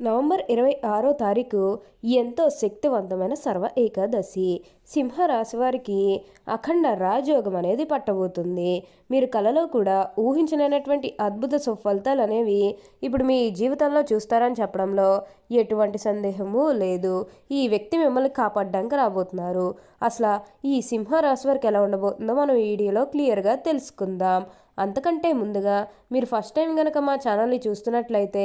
November ఇరవై ఆరో తారీఖు ఎంతో శక్తివంతమైన సర్వ ఏకాదశి. సింహరాశి వారికి అఖండ రాజయోగం అనేది పట్టబోతుంది. మీరు కలలో కూడా ఊహించలేనటువంటి అద్భుత సుఫలితాలు అనేవి ఇప్పుడు మీ జీవితంలో చూస్తారని చెప్పడంలో ఎటువంటి సందేహము లేదు. ఈ వ్యక్తి మిమ్మల్ని కాపాడడానికి రాబోతున్నారు. అసలు ఈ సింహరాశి వారికి ఎలా ఉండబోతుందో మనం వీడియోలో క్లియర్గా తెలుసుకుందాం. అంతకంటే ముందుగా మీరు ఫస్ట్ టైం కనుక మా ఛానల్ని చూస్తున్నట్లయితే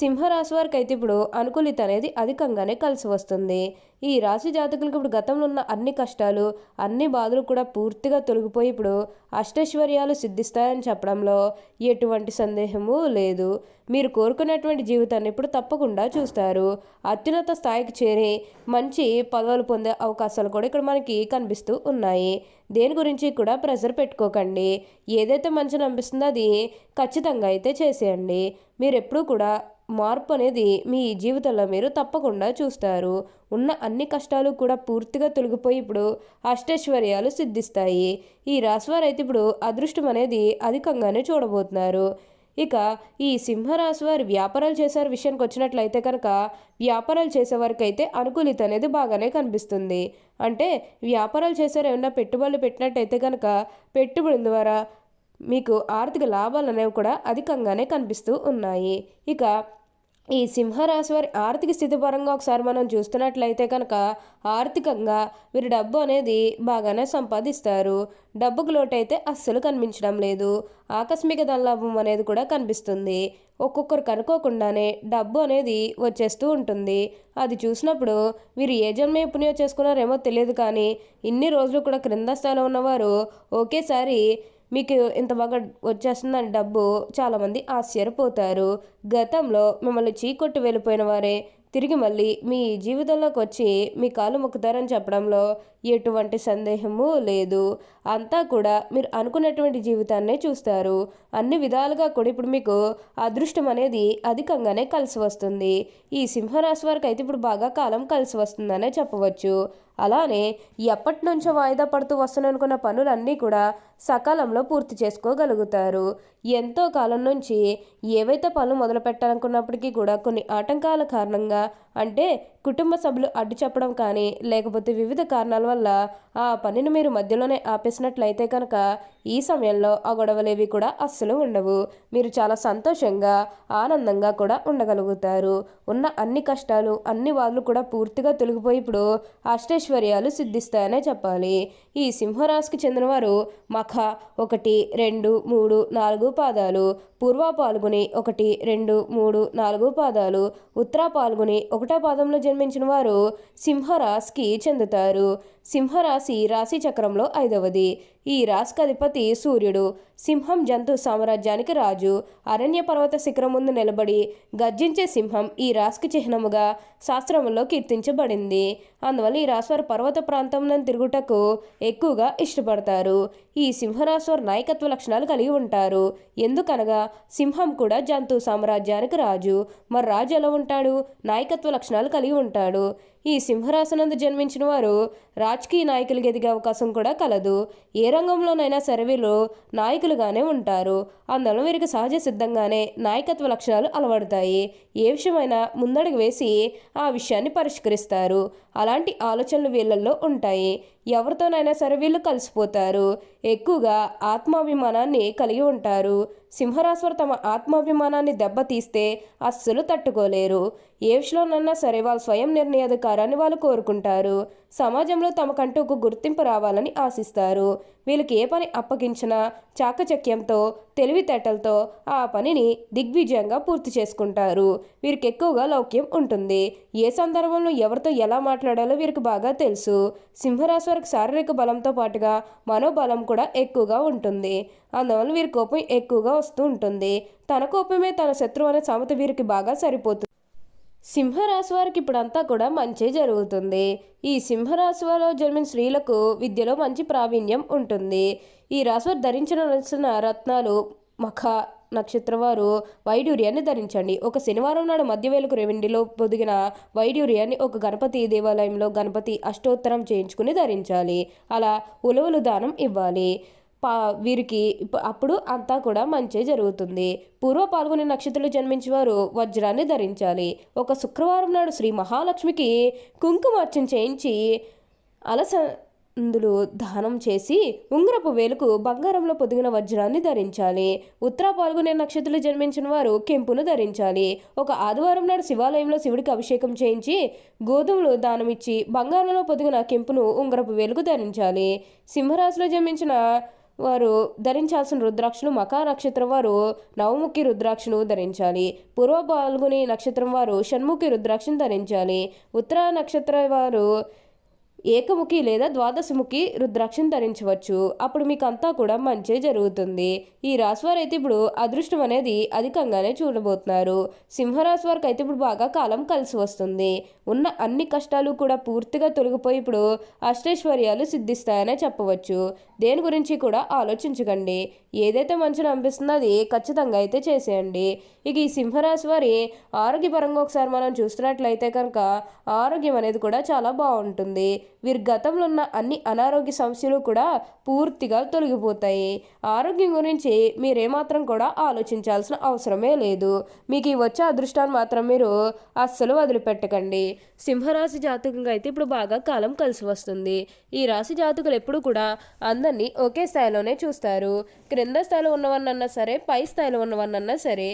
సింహరాశి వారికి అయితే ఇప్పుడు అనుకూలిత అనేది అధికంగానే కలిసి వస్తుంది. ఈ రాశి జాతకులకు ఇప్పుడు గతంలో ఉన్న అన్ని కష్టాలు అన్ని బాధలు కూడా పూర్తిగా తొలగిపోయి ఇప్పుడు అష్టైశ్వర్యాలు సిద్ధిస్తాయని చెప్పడంలో ఎటువంటి సందేహము లేదు. మీరు కోరుకున్నటువంటి జీవితాన్ని ఇప్పుడు తప్పకుండా చూస్తారు. అత్యున్నత స్థాయికి చేరి మంచి పదవులు పొందే అవకాశాలు కూడా ఇక్కడ మనకి కనిపిస్తూ ఉన్నాయి. దేని గురించి కూడా ప్రెషర్ పెట్టుకోకండి. ఏదైతే మంచిని అనిపిస్తుందో అది ఖచ్చితంగా అయితే చేసేయండి. మీరు ఎప్పుడూ కూడా మార్పు అనేది మీ జీవితంలో మీరు తప్పకుండా చూస్తారు. ఉన్న అన్ని కష్టాలు కూడా పూర్తిగా తొలగిపోయి ఇప్పుడు అష్టైశ్వర్యాలు సిద్ధిస్తాయి. ఈ రాశివారు అయితే ఇప్పుడు అదృష్టం అనేది అధికంగానే చూడబోతున్నారు. ఇక ఈ సింహరాశి వారు వ్యాపారాలు చేసే విషయానికి వచ్చినట్లయితే కనుక వ్యాపారాలు చేసేవారికి అయితే అనుకూలిత అనేది బాగానే కనిపిస్తుంది. అంటే వ్యాపారాలు చేసేవారు ఏమన్నా పెట్టుబడులు పెట్టినట్టయితే కనుక పెట్టుబడుల ద్వారా మీకు ఆర్థిక లాభాలు అనేవి కూడా అధికంగానే కనిపిస్తూ ఉన్నాయి. ఇక ఈ సింహరాశి వారి ఆర్థిక స్థితి పరంగా ఒకసారి మనం చూస్తున్నట్లయితే కనుక ఆర్థికంగా వీరు డబ్బు అనేది బాగానే సంపాదిస్తారు. డబ్బుకు లోటైతే అస్సలు కనిపించడం లేదు. ఆకస్మిక ధనలాభం అనేది కూడా కనిపిస్తుంది. ఒక్కొక్కరు కనుక్కోకుండానే డబ్బు అనేది వచ్చేస్తూ ఉంటుంది. అది చూసినప్పుడు వీరు ఏ జన్మ పుణ్యం చేసుకున్నారేమో తెలియదు కానీ ఇన్ని రోజులు కూడా క్రింద స్థాయిలో ఉన్నవారు ఒకేసారి మీకు ఇంత బాగా వచ్చేస్తుందని డబ్బు చాలామంది ఆశ్చర్యపోతారు. గతంలో మిమ్మల్ని చీకొట్టి వెళ్ళిపోయిన వారే తిరిగి మళ్ళీ మీ జీవితంలోకి వచ్చి మీ కాలు మొక్కుతారని చెప్పడంలో ఎటువంటి సందేహము లేదు. అంతా కూడా మీరు అనుకున్నటువంటి జీవితాన్నే చూస్తారు. అన్ని విధాలుగా కూడా ఇప్పుడు మీకు అదృష్టం అనేది అధికంగానే కలిసి వస్తుంది. ఈ సింహరాశి వారికి అయితే ఇప్పుడు బాగా కాలం కలిసి వస్తుందనే చెప్పవచ్చు. అలానే ఎప్పటి నుంచో వాయిదా పడుతూ వస్తున్ననుకున్న పనులన్నీ కూడా సకాలంలో పూర్తి చేసుకోగలుగుతారు. ఎంతో కాలం నుంచి ఏవైతే పనులు మొదలు పెట్టాలనుకున్నప్పటికీ కూడా కొన్ని ఆటంకాల కారణంగా అంటే కుటుంబ సభ్యులు అడ్డు చెప్పడం కానీ లేకపోతే వివిధ కారణాల వల్ల ఆ పనిని మీరు మధ్యలోనే ఆపేసినట్లయితే కనుక ఈ సమయంలో ఆ గొడవలేవి కూడా అస్సలు ఉండవు. మీరు చాలా సంతోషంగా ఆనందంగా కూడా ఉండగలుగుతారు. ఉన్న అన్ని కష్టాలు అన్ని వాళ్ళు కూడా పూర్తిగా తొలగిపోయి ఇప్పుడు ఐశ్వర్యాలు సిద్ధిస్తాయనే చెప్పాలి. ఈ సింహరాశికి చెందినవారు మఖ ఒకటి రెండు మూడు నాలుగు పాదాలు పూర్వ పాల్గొని ఒకటి రెండు మూడు నాలుగు పాదాలు ఉత్తర పాల్గొని ఒకటో పాదంలో జన్మించిన వారు సింహరాశికి చెందుతారు. సింహరాశి రాశి చక్రంలో ఐదవది. ఈ రాశికి అధిపతి సూర్యుడు. సింహం జంతు సామ్రాజ్యానికి రాజు. అరణ్య పర్వత శిఖరం ముందు నిలబడి గర్జించే సింహం ఈ రాశికి చిహ్నముగా శాస్త్రములో కీర్తించబడింది. అందువల్ల ఈ రాశివారు పర్వత ప్రాంతంలో తిరుగుటకు ఎక్కువగా ఇష్టపడతారు. ఈ సింహరాశివారు నాయకత్వ లక్షణాలు కలిగి ఉంటారు. ఎందుకనగా సింహం కూడా జంతు సామ్రాజ్యానికి రాజు. మరి రాజు ఎలా ఉంటాడు? నాయకత్వ లక్షణాలు కలిగి ఉంటాడు. ఈ సింహరాశనందు జన్మించిన వారు రాజకీయ నాయకులుగా ఎదిగే అవకాశం కూడా కలదు. ఏ రంగంలోనైనా సరే వీరు నాయకులుగానే ఉంటారు. అందులో వీరికి సహజ సిద్ధంగానే నాయకత్వ లక్షణాలు అలవడతాయి. ఏ విషయమైనా ముందడుగు వేసి ఆ విషయాన్ని పరిష్కరిస్తారు. అలాంటి ఆలోచనలు వీళ్ళల్లో ఉంటాయి. ఎవరితోనైనా సరే వీళ్ళు కలిసిపోతారు. ఎక్కువగా ఆత్మాభిమానాన్ని కలిగి ఉంటారు. సింహరాశులు తమ ఆత్మాభిమానాన్ని దెబ్బతీస్తే అస్సలు తట్టుకోలేరు. ఏ విషయంలోనన్నా సరే వాళ్ళ స్వయం నిర్ణయాధికారాన్ని వాళ్ళు కోరుకుంటారు. సమాజంలో తమకంటూ ఒక గుర్తింపు రావాలని ఆశిస్తారు. వీళ్ళకి ఏ పని అప్పగించినా చాకచక్యంతో తెలివితేటలతో ఆ పనిని దిగ్విజయంగా పూర్తి చేసుకుంటారు. వీరికి ఎక్కువగా లౌక్యం ఉంటుంది. ఏ సందర్భంలో ఎవరితో ఎలా మాట్లాడాలో వీరికి బాగా తెలుసు. సింహరాశి వారికి శారీరక బలంతో పాటుగా మనోబలం కూడా ఎక్కువగా ఉంటుంది. అందువల్ల వీరి కోపం ఎక్కువగా వస్తూ ఉంటుంది. తన కోపమే తన శత్రువు అనే సామెత వీరికి బాగా సరిపోతుంది. సింహరాశి వారికి ఇప్పుడంతా కూడా మంచి జరుగుతుంది. ఈ సింహరాశి వారిలో జన్మిన స్త్రీలకు విద్యలో మంచి ప్రావీణ్యం ఉంటుంది. ఈ రాశి వారు ధరించిన రత్నాలు మఖ నక్షత్రం వారు వైడూర్యాన్ని ధరించండి. ఒక శనివారం నాడు మధ్యవేలకు రెవెండిలో పొదిగిన వైడూర్యాన్ని ఒక గణపతి దేవాలయంలో గణపతి అష్టోత్తరం చేయించుకుని ధరించాలి. అలా ఉలవలు దానం ఇవ్వాలి. వీరికి అప్పుడు అంతా కూడా మంచి జరుగుతుంది. పూర్వ పాల్గొనే నక్షత్రంలో జన్మించిన వారు వజ్రాన్ని ధరించాలి. ఒక శుక్రవారం నాడు శ్రీ మహాలక్ష్మికి కుంకుమార్చన చేయించి అలస ఇందులో దానం చేసి ఉంగరపు వేలుకు బంగారంలో పొదిగిన వజ్రాన్ని ధరించాలి. ఉత్తర పాల్గొనే నక్షత్రంలో జన్మించిన వారు కెంపును ధరించాలి. ఒక ఆదివారం నాడు శివాలయంలో శివుడికి అభిషేకం చేయించి గోధుమలు దానమిచ్చి బంగారంలో పొదిగిన కెంపును ఉంగరపు వేలుకు ధరించాలి. సింహరాశిలో జన్మించిన వారు ధరించాల్సిన రుద్రాక్షలు మకా నక్షత్రం వారు నవముఖి రుద్రాక్షను ధరించాలి. పూర్వ పాల్గొని నక్షత్రం వారు షణ్ముఖి రుద్రాక్షను ధరించాలి. ఉత్తర నక్షత్ర వారు ఏకముఖి లేదా ద్వాదశముఖి రుద్రాక్షను ధరించవచ్చు. అప్పుడు మీకు అంతా కూడా మంచి జరుగుతుంది. ఈ రాశి వారైతే అయితే ఇప్పుడు అదృష్టం అనేది అధికంగానే చూడబోతున్నారు. సింహరాశి వారికి అయితే ఇప్పుడు బాగా కాలం కలిసి వస్తుంది. ఉన్న అన్ని కష్టాలు కూడా పూర్తిగా తొలగిపోయి ఇప్పుడు అష్టైశ్వర్యాలు సిద్ధిస్తాయనే చెప్పవచ్చు. దేని గురించి కూడా ఆలోచించకండి. ఏదైతే మంచిని అనిపిస్తుందో అది ఖచ్చితంగా అయితే చేసేయండి. ఇక ఈ సింహరాశి వారి ఆరోగ్యపరంగా ఒకసారి మనం చూస్తున్నట్లయితే కనుక ఆరోగ్యం అనేది కూడా చాలా బాగుంటుంది. వీరి గతంలో ఉన్న అన్ని అనారోగ్య సమస్యలు కూడా పూర్తిగా తొలగిపోతాయి. ఆరోగ్యం గురించి మీరేమాత్రం కూడా ఆలోచించాల్సిన అవసరమే లేదు. మీకు ఈ వచ్చే అదృష్టాన్ని మాత్రం మీరు అస్సలు వదిలిపెట్టకండి. సింహరాశి జాతకంగా అయితే ఇప్పుడు బాగా కాలం కలిసి వస్తుంది. ఈ రాశి జాతకులు ఎప్పుడు కూడా అందరినీ ఒకే స్థాయిలోనే చూస్తారు. క్రింద స్థాయిలో ఉన్నవన్నన్నా సరే పై స్థాయిలో ఉన్నవన్నన్నా సరే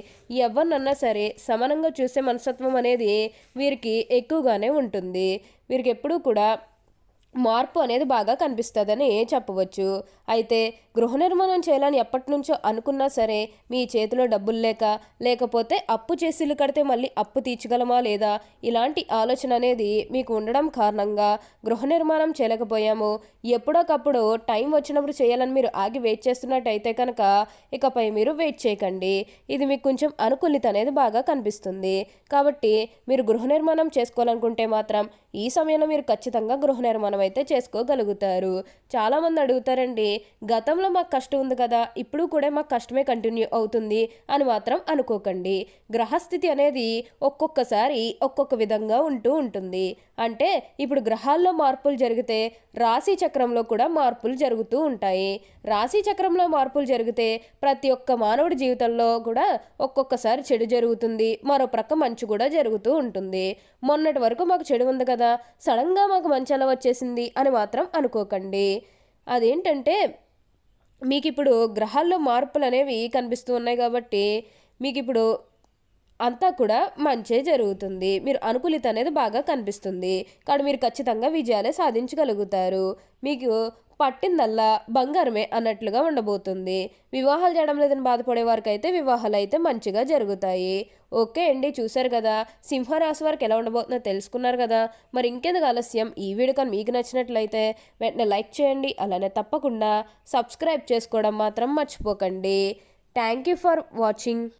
ఎవరినన్నా సరే సమానంగా చూసే మనస్తత్వం అనేది వీరికి ఎక్కువగానే ఉంటుంది. వీరికి ఎప్పుడూ కూడా మార్పు అనేది బాగా కనిపిస్తుందని చెప్పవచ్చు. అయితే గృహ నిర్మాణం చేయాలని ఎప్పటి నుంచో అనుకున్నా సరే మీ చేతిలో డబ్బులు లేక లేకపోతే అప్పు చేసి ఇల్లు కడితే మళ్ళీ అప్పు తీర్చగలమా లేదా ఇలాంటి ఆలోచన అనేది మీకు ఉండడం కారణంగా గృహ నిర్మాణం చేయలేకపోయాము. ఎప్పుడోకప్పుడు టైం వచ్చినప్పుడు చేయాలని మీరు ఆగి వెయిట్ చేస్తున్నట్టయితే కనుక ఇకపై మీరు వెయిట్ చేయకండి. ఇది మీకు కొంచెం అనుకూలిత అనేది బాగా కనిపిస్తుంది. కాబట్టి మీరు గృహ నిర్మాణం చేసుకోవాలనుకుంటే మాత్రం ఈ సమయంలో మీరు ఖచ్చితంగా గృహ నిర్మాణం అయితే చేసుకోగలుగుతారు. చాలామంది అడుగుతారండి గతంలో మాకు కష్టం ఉంది కదా ఇప్పుడు కూడా మాకు కష్టమే కంటిన్యూ అవుతుంది అని మాత్రం అనుకోకండి. గ్రహస్థితి అనేది ఒక్కొక్కసారి ఒక్కొక్క విధంగా ఉంటూ ఉంటుంది. అంటే ఇప్పుడు గ్రహాల్లో మార్పులు జరిగితే రాశి చక్రంలో కూడా మార్పులు జరుగుతూ ఉంటాయి. రాశి చక్రంలో మార్పులు జరిగితే ప్రతి ఒక్క మానవుడి జీవితంలో కూడా ఒక్కొక్కసారి చెడు జరుగుతుంది. మరో ప్రక్క మంచు కూడా జరుగుతూ ఉంటుంది. మొన్నటి వరకు మాకు చెడు ఉంది కదా సడన్గా మాకు మంచి అలా వచ్చేసింది అని మాత్రం అనుకోకండి. అదేంటంటే మీకు ఇప్పుడు గ్రహాల్లో మార్పులు అనేవి కనిపిస్తూ ఉన్నాయి కాబట్టి మీకు ఇప్పుడు అంతా కూడా మంచే జరుగుతుంది. మీరు అనుకూలిత అనేది బాగా కనిపిస్తుంది. కానీ మీరు ఖచ్చితంగా విజయాలే సాధించగలుగుతారు. మీకు పట్టిందల్లా బంగారమే అన్నట్లుగా ఉండబోతుంది. వివాహాలు చేయడం లేదని బాధపడే వారికి అయితే వివాహాలు అయితే మంచిగా జరుగుతాయి. ఓకే అండి చూసారు కదా. సింహరాశి వారికి ఎలా ఉండబోతుందో తెలుసుకున్నారు కదా. మరి ఇంకెందుకు ఆలస్యం? ఈ వీడియో కానీ మీకు నచ్చినట్లయితే వెంటనే లైక్ చేయండి. అలానే తప్పకుండా సబ్స్క్రైబ్ చేసుకోవడం మాత్రం మర్చిపోకండి. Thank you for watching.